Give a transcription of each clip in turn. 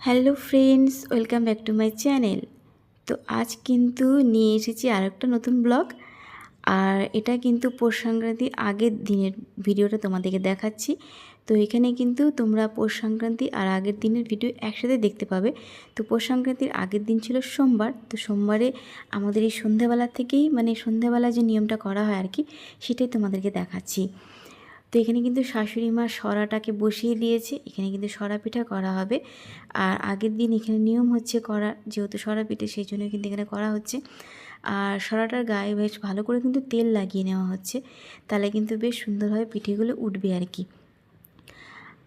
Hello friends, welcome back to my channel. তো আজ কিন্তু নিয়ে এসেছি আর একটা নতুন ব্লগ। আর এটা কিন্তু পৌষ সংক্রান্তির আগের দিনের ভিডিওটা তোমাদেরকে দেখাচ্ছি। তো এখানে কিন্তু তোমরা পৌষ সংক্রান্তি আর আগের দিনের ভিডিও একসাথে দেখতে পাবে। তো পৌষ সংক্রান্তির আগের দিন ছিল সোমবার। তো সোমবারে আমাদের এই সন্ধ্যাবেলা থেকেই মানে সন্ধ্যাবেলা যে নিয়মটা করা হয় আর কি, সেটাই তোমাদেরকে দেখাচ্ছি। তো এখানে কিন্তু শাশুড়ি মা সরাটাকে বসিয়ে দিয়েছে। এখানে কিন্তু সরা পিঠা করা হবে। আর আগের দিন এখানে নিয়ম হচ্ছে করা, যেহেতু সরা পিঠে সেই জন্য কিন্তু এখানে করা হচ্ছে। আর সরাটার গায়ে বেশ ভালো করে কিন্তু তেল লাগিয়ে নেওয়া হচ্ছে। তাহলে কিন্তু বেশ সুন্দরভাবে পিঠেগুলো উঠবে আর কি।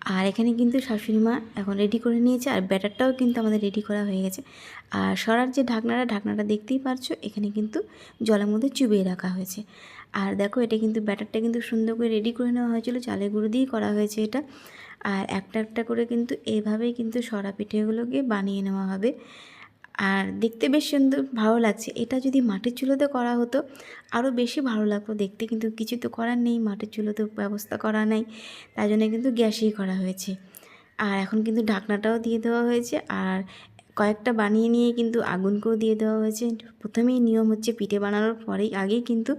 আর এখানে কিন্তু শাশুড়ি মা এখন রেডি করে নিয়েছে আর ব্যাটারটাও কিন্তু আমাদের রেডি করা হয়ে গেছে। আর সরার যে ঢাকনাটা ঢাকনাটা দেখতেই পারছ, এখানে কিন্তু জলের মধ্যে চুবিয়ে রাখা হয়েছে। আর দেখো, এটা কিন্তু ব্যাটারটা কিন্তু সুন্দর করে রেডি করে নেওয়া হয়েছিল, চালের গুঁড়ো দিয়েই করা হয়েছে এটা। আর একটা একটা করে কিন্তু এভাবেই কিন্তু সরা পিঠেগুলোকে বানিয়ে নেওয়া হবে। আর দেখতে বেশ সুন্দর, ভালো লাগছে। এটা যদি মাটির চুলোতে করা হতো আরও বেশি ভালো লাগতো। দেখতে কিন্তু কিছু তো করার নেই, মাটির চুলোতে ব্যবস্থা করা নেই, তাই জন্য কিন্তু গ্যাসেই করা হয়েছে। আর এখন কিন্তু ঢাকনাটাও দিয়ে দেওয়া হয়েছে, আর কয়েকটা বানিয়ে নিয়ে কিন্তু আগুনকেও দিয়ে দেওয়া হয়েছে। প্রথমেই নিয়ম হচ্ছে পিঠে বানানোর পরেই, আগেই কিন্তু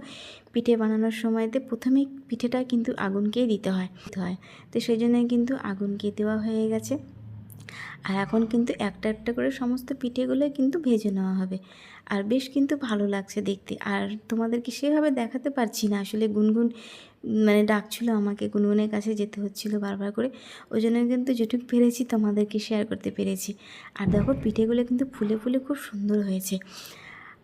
পিঠে বানানোর সময়তে প্রথমেই পিঠেটা কিন্তু আগুনকেই দিতে হয় হয়। তো সেই জন্যই কিন্তু আগুনকে দেওয়া হয়ে গেছে। আর এখন কিন্তু একটা একটা করে সমস্ত পিঠেগুলো কিন্তু ভেজে নেওয়া হবে। আর বেশ কিন্তু ভালো লাগছে দেখতে। আর তোমাদেরকে সেভাবে দেখাতে পারছি না। আসলে গুনগুন মানে ডাকছিল আমাকে, গুনগুনের কাছে যেতে হচ্ছিল বারবার করে। ওই জন্য কিন্তু যেটুকু পেরেছি তোমাদেরকে শেয়ার করতে পেরেছি। আর দেখো, পিঠেগুলো কিন্তু ফুলে ফুলে খুব সুন্দর হয়েছে।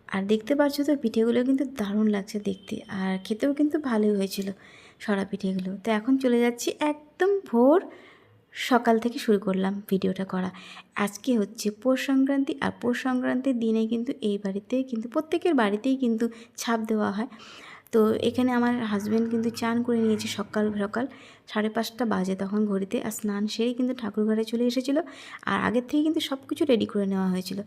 আর দেখতে পাচ্ছ তো, পিঠেগুলো কিন্তু দারুণ লাগছে দেখতে। আর খেতেও কিন্তু ভালোই হয়েছিল সরা পিঠেগুলো। তো এখন চলে যাচ্ছি একদম ভোর সকাল থেকে শুরু করলাম ভিডিওটা করা। আজকে হচ্ছে পৌষ সংক্রান্তি আর পৌষ সংক্রান্তির দিনে কিন্তু এই বাড়িতে কিন্তু প্রত্যেকের বাড়িতেই কিন্তু ছাপ দেওয়া হয়। তো এখানে আমার হাজব্যান্ড কিন্তু চান করে নিয়েছে সকাল সকাল সাড়ে পাঁচটা বাজে তখন ঘড়িতে আর স্নান সেরেই কিন্তু ঠাকুর ঘরে চলে এসেছিল আর আগের থেকে কিন্তু সব কিছু রেডি করে নেওয়া হয়েছিল।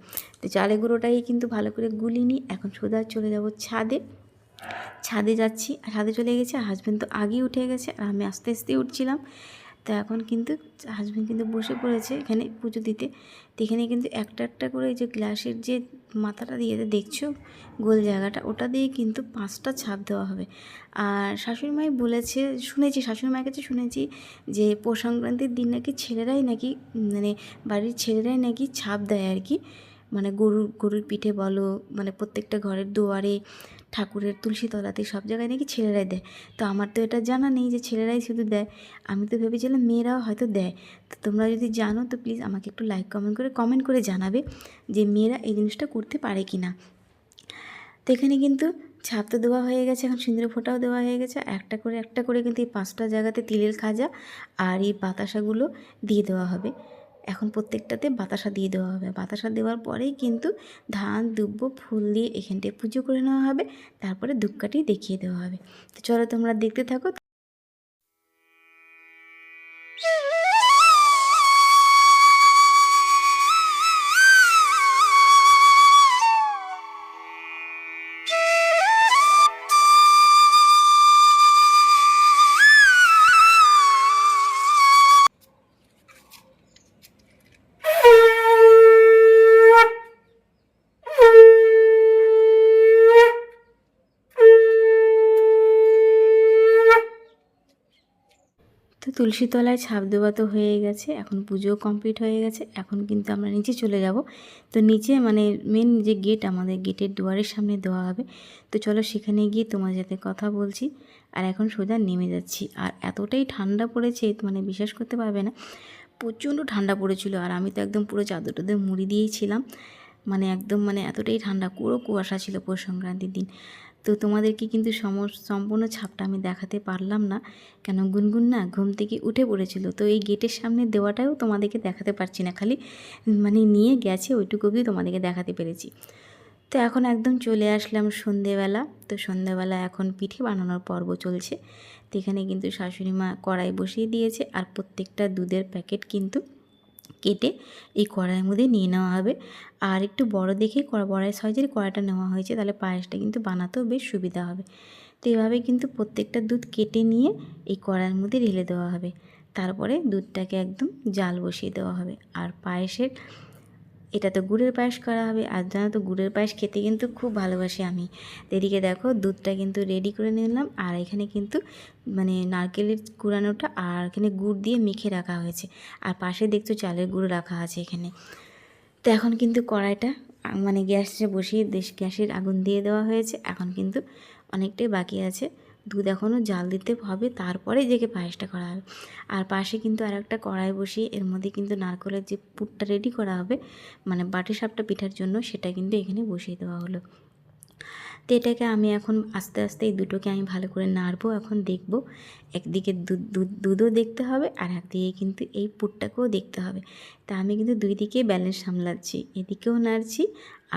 তো চালে গুঁড়োটাই কিন্তু ভালো করে গুলিনি, এখন সোজা চলে যাব ছাদে। ছাদে যাচ্ছি ছাদে চলে গেছে আর হাজব্যান্ড তো আগেই উঠে গেছে আর আমি আস্তে আস্তে উঠছিলাম। তো এখন কিন্তু হাজব্যান্ড কিন্তু বসে পড়েছে এখানে পুজো দিতে। তো এখানে কিন্তু একটা একটা করে যে গ্লাসের যে মাথাটা দিয়ে দেখছ, গোল জায়গাটা, ওটা দিয়ে কিন্তু পাঁচটা ছাপ দেওয়া হবে। আর শাশুড়িমাই বলেছে, শুনেছি, শাশুড়িমায়ের কাছে শুনেছি যে পৌষ সংক্রান্তির দিন নাকি ছেলেরাই নাকি মানে বাড়ির ছেলেরাই নাকি ছাপ দেয় আর কি। মানে গরুর গরুর পিঠে বলো মানে প্রত্যেকটা ঘরের দুয়ারে ঠাকুরের তুলসী তলাতে সব জায়গায় নাকি ছেলেরাই দেয়। তো আমার তো এটা জানা নেই যে ছেলেরাই শুধু দেয়। আমি তো ভেবেছিলাম মেয়েরাও হয়তো দেয়। তো তোমরা যদি জানো তো প্লিজ আমাকে একটু লাইক কমেন্ট করে কমেন্ট করে জানাবে যে মেয়েরা এই জিনিসটা করতে পারে কি না তো এখানে কিন্তু ছাপ তো দেওয়া হয়ে গেছে, এখন সিঁদুরে ফোঁটাও দেওয়া হয়ে গেছে। একটা করে একটা করে কিন্তু এই পাঁচটা জায়গাতে তিলের খাজা আর এই বাতাসাগুলো দিয়ে দেওয়া হবে। এখন প্রত্যেকটাতে বাতাসা দিয়ে দেওয়া হবে। বাতাসা দেওয়ার পরেই কিন্তু ধান, দুব্ব, ফুল দিয়ে এখানটায় পুজো করে নেওয়া হবে। তারপরে ধূপকাঠি দেখিয়ে দেওয়া হবে। তো চলো তোমরা দেখতে থাকো। তুলসী তলায় ছাপ দেওয়া তো হয়ে গেছে, এখন পুজোও কমপ্লিট হয়ে গেছে, এখন কিন্তু আমরা নিচে চলে যাব। তো নিচে মানে মেন যে গেট আমাদের গেটের দুয়ারের সামনে দেওয়া হবে। তো চলো সেখানে গিয়ে তোমার সাথে কথা বলছি আর এখন সোজা নেমে যাচ্ছি। আর এতটাই ঠান্ডা পড়েছে মানে বিশ্বাস করতে পারবে না, প্রচণ্ড ঠান্ডা পড়েছিল আর আমি তো একদম পুরো চাদর টাদর মুড়ি দিয়েই ছিলাম। মানে একদম মানে এতটাই ঠান্ডা, পুরো কুয়াশা ছিল পৌষ সংক্রান্তির দিন। তো তোমাদেরকে কিন্তু সম, সম্পূর্ণ ছাপটা আমি দেখাতে পারলাম না। কেন গুনগুন না ঘুম থেকে উঠে পড়েছিল। তো এই গেটের সামনে দেওয়াটাও তোমাদেরকে দেখাতে পারছি না খালি মানে নিয়ে গেছে ওইটুকু অবধি তোমাদেরকে দেখাতে পেরেছি। তো এখন একদম চলে আসলাম সন্ধেবেলা। তো সন্ধেবেলা এখন পিঠে বানানোর পর্ব চলছে। তো এখানে কিন্তু শাশুড়ি মা কড়াই বসিয়ে দিয়েছে আর প্রত্যেকটা দুধের প্যাকেট কিন্তু কেটে এই কড়াইয়ের মধ্যে নিয়ে নেওয়া হবে। আর একটু বড় দেখে বড়াই সাইজের কড়াইটা নেওয়া হয়েছে, তাহলে পায়েসটা কিন্তু বানাতেও বেশ সুবিধা হবে। তো এভাবে কিন্তু প্রত্যেকটা দুধ কেটে নিয়ে এই কড়াইয়ের মধ্যে ঢেলে দেওয়া হবে। তারপরে দুধটাকে একদম জাল বসিয়ে দেওয়া হবে। আর পায়েসের এটা তো গুড়ের পায়েস করা হবে, আর জানো তো গুড়ের পায়েস খেতে কিন্তু খুব ভালোবাসি আমি। এদিকে দেখো, দুধটা কিন্তু রেডি করে নিলাম, আর এখানে কিন্তু মানে নারকেলের কুড়ানোটা আর এখানে গুড় দিয়ে মেখে রাখা হয়েছে। আর পাশে দেখছ চালের গুঁড়ো রাখা আছে এখানে। তো এখন কিন্তু কড়াইটা মানে গ্যাসে বসিয়ে দেশ গ্যাসের আগুন দিয়ে দেওয়া হয়েছে। এখন কিন্তু অনেকটাই বাকি আছে। দুধ এখনও জাল দিতে হবে, তারপরে জেগে পায়েসটা করা হবে। আর পাশে কিন্তু আর একটা কড়াই বসিয়ে এর মধ্যে কিন্তু নারকেলের যে পুরটা রেডি করা হবে মানে বাটি সাপটা পিঠার জন্য, সেটা কিন্তু এখানে বসিয়ে দেওয়া হলো। তো এটাকে আমি এখন আস্তে আস্তে এই দুটোকে আমি ভালো করে নাড়বো, এখন দেখব। একদিকে দুধ দুধ, দুধও দেখতে হবে, আর একদিকে কিন্তু এই পুরটাকেও দেখতে হবে। তা আমি কিন্তু দুই দিকে ব্যালেন্স সামলাচ্ছি, এদিকেও নাড়ছি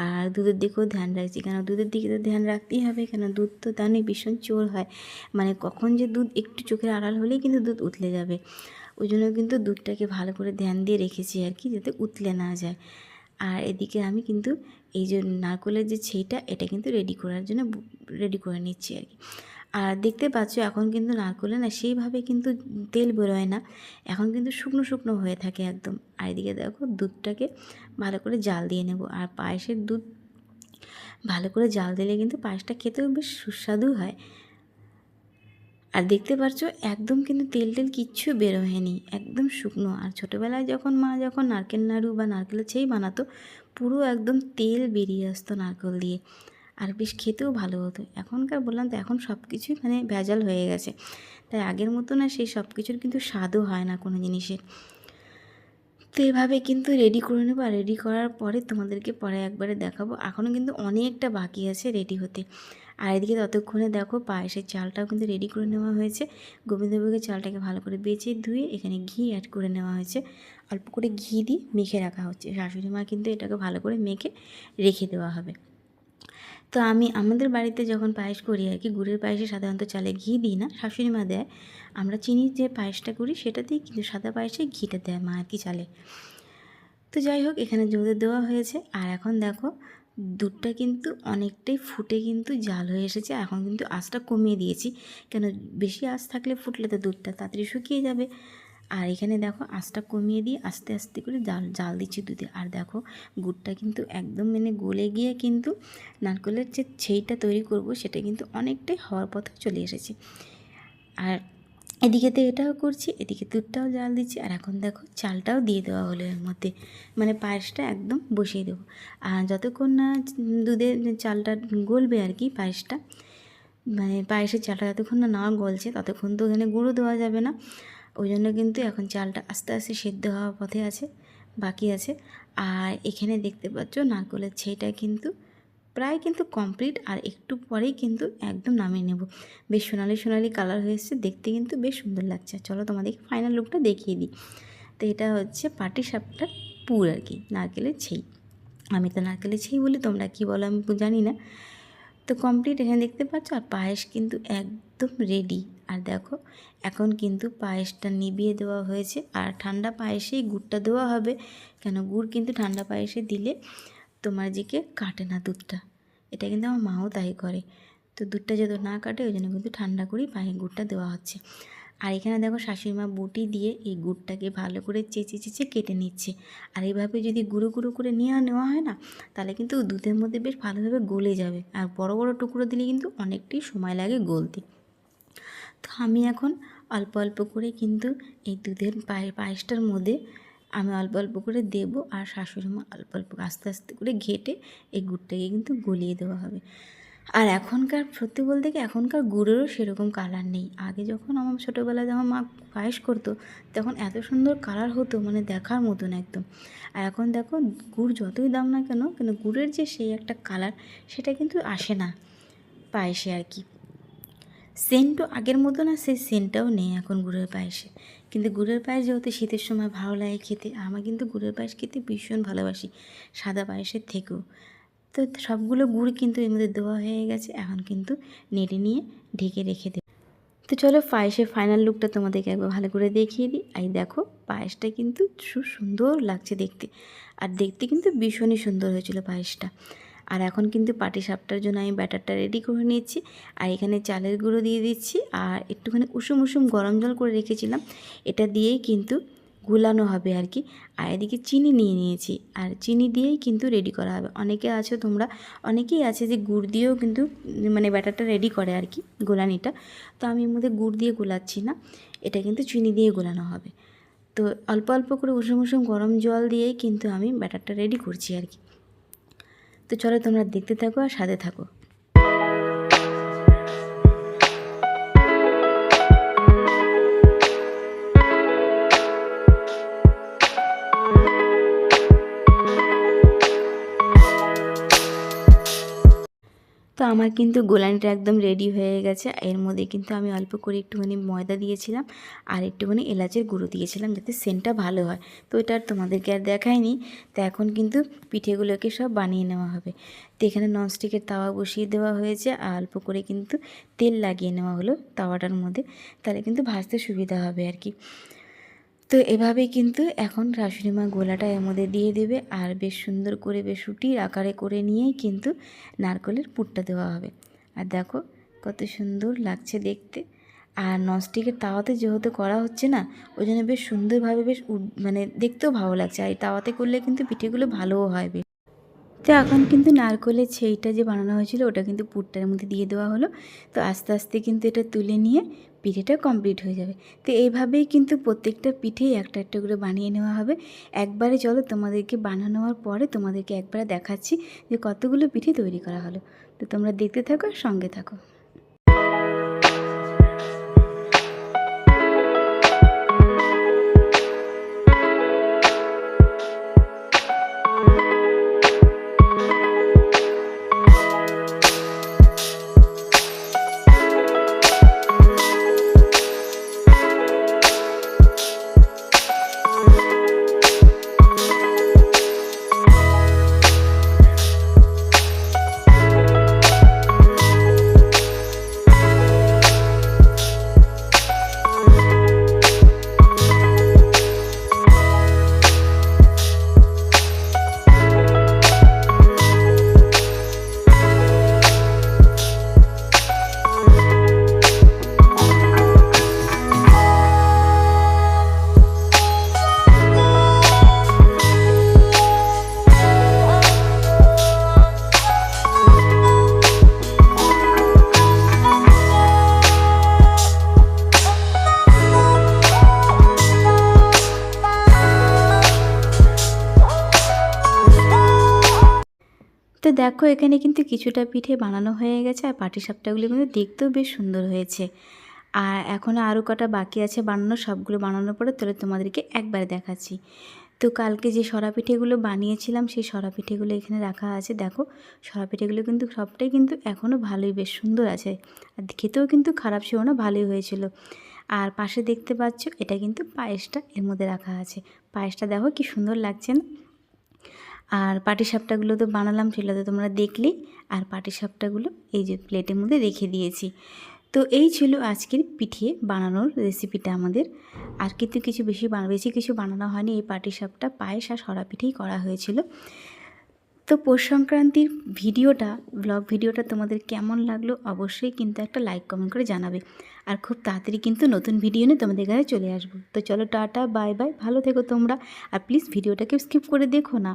আর দুধের দিকেও ধ্যান রাখছি। কেন? দুধের দিকে তো ধ্যান রাখতেই হবে। কেন? দুধ তো দানে ভীষণ চোর হয়। মানে কখন যে দুধ একটু চোখের আড়াল হলেই কিন্তু দুধ উতলে যাবে। ওই জন্য কিন্তু দুধটাকে ভালো করে ধ্যান দিয়ে রেখেছি আর কি, যাতে উতলে না যায়। আর এদিকে আমি কিন্তু এই যে নারকলের যে ছেইটা, এটা কিন্তু রেডি করার জন্য রেডি করে নিচ্ছি আর কি। আর দেখতে পাচ্ছ এখন কিন্তু নারকলে না সেইভাবে কিন্তু তেল বেরোয় না। এখন কিন্তু শুকনো শুকনো হয়ে থাকে একদম। আর এদিকে দেখো দুধটাকে ভালো করে জাল দিয়ে নেব। আর পায়েসের দুধ ভালো করে জাল দিলে কিন্তু পায়েসটা খেতেও বেশ সুস্বাদু হয়। আর দেখতে পাচ্ছ একদম কিন্তু তেল টেল কিচ্ছু বেরোয়নি, একদম শুকনো। আর ছোটোবেলায় যখন মা যখন নারকেল নাড়ু বা নারকেলের ছেই বানাতো, পুরো একদম তেল বেরিয়ে আসতো নারকেল দিয়ে। আর বেশ খেতেও ভালো হতো। এখনকার বললাম তো, এখন সব কিছুই মানে ভেজাল হয়ে গেছে। তাই আগের মতো না সেই সব কিছুর কিন্তু স্বাদও হয় না কোনো জিনিসের তো এভাবে কিন্তু রেডি করে নেব আর রেডি করার পরে তোমাদেরকে পরে একবারে দেখাবো। এখনও কিন্তু অনেকটা বাকি আছে রেডি হতে। আর এদিকে ততক্ষণে দেখো পায়েসের চালটাও কিন্তু রেডি করে নেওয়া হয়েছে। গোবিন্দভোগের চালটাকে ভালো করে বেচে ধুয়ে এখানে ঘি অ্যাড করে নেওয়া হয়েছে। অল্প করে ঘি দিয়ে মেখে রাখা হচ্ছে। শাশুড়ি মা কিন্তু এটাকে ভালো করে মেখে রেখে দেওয়া হবে। তো আমি, আমাদের বাড়িতে যখন পায়েস করি আর কি, গুড়ের পায়েসে সাধারণত চালে ঘি দিই না, শাশুড়ি মা দেয়। আমরা চিনির যে পায়েসটা করি, সেটা সেটাতেই কিন্তু সাদা পায়েসে ঘিটা দেয় মা আর কি চালে। তো যাই হোক, এখানে জোদের দেওয়া হয়েছে। আর এখন দেখো, দুধটা কিন্তু অনেকটাই ফুটে কিন্তু জাল হয়ে এসেছে। এখন কিন্তু আঁচটা কমিয়ে দিয়েছি। কেন, বেশি আঁচ থাকলে ফুটলে তো দুধটা তাড়াতাড়ি শুকিয়ে যাবে। আর এখানে দেখো আঁচটা কমিয়ে দিয়ে আস্তে আস্তে করে জাল জাল দিচ্ছি দুধে। আর দেখো গুড়টা কিন্তু একদম মানে গলে গিয়ে কিন্তু নারকেলের যে ছেইটা তৈরি করব সেটা কিন্তু অনেকটাই হওয়ার পথে চলে এসেছে। আর এদিকে তো এটাও করছি, এদিকে দুধটাও জাল দিচ্ছি। আর এখন দেখো চালটাও দিয়ে দেওয়া হলো এর মধ্যে। মানে পায়েসটা একদম বসিয়ে দেবো। আর যতক্ষণ না দুধের চালটা গলবে আর কি পায়েসটা মানে পায়েসের চালটা যতক্ষণ না না গলছে ততক্ষণ তো ওখানে গুঁড়ো দেওয়া যাবে না। ওই জন্য কিন্তু এখন চালটা আস্তে আস্তে সেদ্ধ হওয়ার পথে আছে, বাকি আছে। আর এখানে দেখতে পাচ্ছ নারকলের ছেইটা কিন্তু প্রায় কিন্তু কমপ্লিট আর একটু পরেই কিন্তু একদম নামিয়ে নেব। বেশ সোনালি সোনালি কালার হয়ে এসছে, দেখতে কিন্তু বেশ সুন্দর লাগছে। চলো তোমাদেরকে ফাইনাল লুকটা দেখিয়ে দিই। তো এটা হচ্ছে পাটি সাপটার পুর আর কি, নারকেলের ছেই। আমি তো নারকেলের ছেই বলি, তোমরা কি বলো আমি জানি না। তো কমপ্লিট এখানে দেখতে পাচ্ছ আর পায়েস কিন্তু একদম রেডি আর দেখো, এখন কিন্তু পায়েসটা নিভিয়ে দেওয়া হয়েছে। আর ঠান্ডা পায়েসেই গুড়টা দেওয়া হবে। কেন? গুড় কিন্তু ঠান্ডা পায়েসে দিলে তোমার দিকে কাটে না দুধটা। এটা কিন্তু আমার মাও তাই করে। তো দুধটা যত না কাটে, ওই জন্য কিন্তু ঠান্ডা করেই পায়ে গুড়টা দেওয়া হচ্ছে। আর এখানে দেখো, শাশুড়িমা বুটি দিয়ে এই গুড়টাকে ভালো করে চেঁচে চেঁচে কেটে নিচ্ছে। আর এইভাবে যদি গুঁড়ো গুঁড়ো করে নিয়ে নেওয়া হয় না, তাহলে কিন্তু দুধের মধ্যে বেশ ভালোভাবে গলে যাবে। আর বড় বড় টুকরো দিলে কিন্তু অনেকটাই সময় লাগে গলতে। আমি এখন অল্প অল্প করে কিন্তু এই দুধের পায়ে পায়েসটার মধ্যে আমি অল্প অল্প করে দেব আর শাশুড়ি মা অল্প অল্প আস্তে আস্তে করে ঘেটে এই গুড়টাকে কিন্তু গলিয়ে দেওয়া হবে। আর এখনকার সত্যি বলতে কি এখনকার গুড়েরও সেরকম কালার নেই। আগে যখন আমার ছোটোবেলায় যখন মা পায়েস করতো, তখন এত সুন্দর কালার হতো মানে দেখার মতন একদম। আর এখন দেখো গুড় যতই দাম না কেন, কিন্তু গুড়ের যে সেই একটা কালার সেটা কিন্তু আসে না পায়েসে আর কি। সেন্টও আগের মতো না, সেই সেন্টটাও নেই এখন গুড়ের পায়েসে। কিন্তু গুড়ের পায়েস যেহেতু শীতের সময় ভালো লাগে খেতে, আমার কিন্তু গুড়ের পায়েস খেতে ভীষণ ভালোবাসি, সাদা পায়েসের থেকেও। তো সবগুলো গুড় কিন্তু এর মধ্যে দেওয়া হয়ে গেছে, এখন কিন্তু নেড়ে নিয়ে ঢেকে রেখে দেব। তো চলো পায়েসের ফাইনাল লুকটা তোমাদেরকে একবার ভালো করে দেখিয়ে দিই। এই দেখো, পায়েসটা কিন্তু সুন্দর লাগছে দেখতে। আর দেখতে কিন্তু ভীষণই সুন্দর হয়েছিল পায়েসটা। আর এখন কিন্তু পাটি সাপটার জন্য আমি ব্যাটারটা রেডি করে নিচ্ছি আর এখানে চালের গুঁড়ো দিয়ে দিচ্ছি। আর একটুখানি উষুম উষুম গরম জল করে রেখেছিলাম। এটা দিয়েই কিন্তু গুলানো হবে আর কি। আর এদিকে চিনি নিয়ে নিয়েছি। আর চিনি দিয়েই কিন্তু রেডি করা হবে। অনেকে আছে তোমরা, অনেকেই আছে যে গুড় দিয়েও কিন্তু মানে ব্যাটারটা রেডি করে আর কি, গোলানিটা। তো আমি এর মধ্যে গুড় দিয়ে গোলাচ্ছি না। এটা কিন্তু চিনি দিয়ে গোলানো হবে। তো অল্প অল্প করে উষুম উষুম গরম জল দিয়েই কিন্তু আমি ব্যাটারটা রেডি করছি আর কি। তো চলো তোমরা দেখতে থাকো আর সাথে থাকো। আমার কিন্তু গোলানিটা একদম রেডি হয়ে গেছে। এর মধ্যে কিন্তু আমি অল্প করে একটুখানি ময়দা দিয়েছিলাম আর একটুখানি এলাচের গুঁড়ো দিয়েছিলাম যাতে সেন্টটা ভালো হয়। তো এটা আর তোমাদেরকে আর দেখায়নি তো এখন কিন্তু পিঠেগুলোকে সব বানিয়ে নেওয়া হবে। তো এখানে ননস্টিকের তাওয়া বসিয়ে দেওয়া হয়েছে আর অল্প করে কিন্তু তেল লাগিয়ে নেওয়া হলো তাওয়াটার মধ্যে। তাহলে কিন্তু ভাজতে সুবিধা হবে আর কি। তো এভাবেই কিন্তু এখন শাশুড়ি মা গোলাটা এর মধ্যে দিয়ে দেবে। আর বেশ সুন্দর করে বেশ রুটির আকারে করে নিয়েই কিন্তু নারকলের পুরটা দেওয়া হবে। আর দেখো কত সুন্দর লাগছে দেখতে। আর ননস্টিকের তাওয়াতে যেহেতু করা হচ্ছে না ওই জন্য বেশ সুন্দরভাবে বেশ মানে দেখতেও ভালো লাগছে। আর এই তাওয়াতে করলে কিন্তু পিঠেগুলো ভালোও হয় বেশ। তো এখন কিন্তু নারকলের ছেইটা যে বানানো হয়েছিল, ওটা কিন্তু পুরটার মধ্যে দিয়ে দেওয়া হলো। তো আস্তে আস্তে কিন্তু এটা তুলে নিয়ে পিঠেটা কমপ্লিট হয়ে যাবে। তো এইভাবেই কিন্তু প্রত্যেকটা পিঠেই একটা একটা করে বানিয়ে নেওয়া হবে। একবারে চলো তোমাদেরকে বানানোর পরে তোমাদেরকে একবারে দেখাচ্ছি যে কতগুলো পিঠে তৈরি করা হলো। তো তোমরা দেখতে থাকো, সঙ্গে থাকো। দেখো, এখানে কিন্তু কিছুটা পিঠে বানানো হয়ে গেছে আর পাটিসাপটাগুলো কিন্তু দেখতেও বেশ সুন্দর হয়েছে। আর এখনও আরও কটা বাকি আছে বানানো, সবগুলো বানানোর পরে তাহলে তোমাদেরকে একবারে দেখাচ্ছি। তো কালকে যে সরা পিঠেগুলো বানিয়েছিলাম, সেই সরা পিঠেগুলো এখানে রাখা আছে। দেখো সরা পিঠেগুলো কিন্তু সবটাই কিন্তু এখনও ভালোই, বেশ সুন্দর আছে। আর খেতেও কিন্তু খারাপ ছিল না, ভালোই হয়েছিল। আর পাশে দেখতে পাচ্ছ, এটা কিন্তু পায়েসটা এর মধ্যে রাখা আছে। পায়েসটা দেখো কি সুন্দর লাগছে না? আর পাটিসাপটাগুলো তো বানালাম, সেগুলো তো তোমরা দেখলেই আর পাটিসাপটাগুলো এই যে প্লেটের মধ্যে রেখে দিয়েছি। তো এই ছিল আজকের পিঠে বানানোর রেসিপিটা আমাদের। আর কিন্তু কিছু বেশি বেশি কিছু বানানো হয়নি। এই পাটিসাপটা পায়েস আর সরা পিঠেই করা হয়েছিল। তো পৌষ সংক্রান্তির ভিডিওটা ব্লগ ভিডিওটা তোমাদের কেমন লাগল অবশ্যই কিন্তু একটা লাইক কমেন্ট করে জানাবে। আর খুব তাড়াতাড়ি কিন্তু নতুন ভিডিও নিয়ে তোমাদের কাছে চলে আসব। তো চলো টাটা বাই বাই ভালো থেকো তোমরা। আর প্লিজ ভিডিওটাকে স্কিপ করে দেখো না।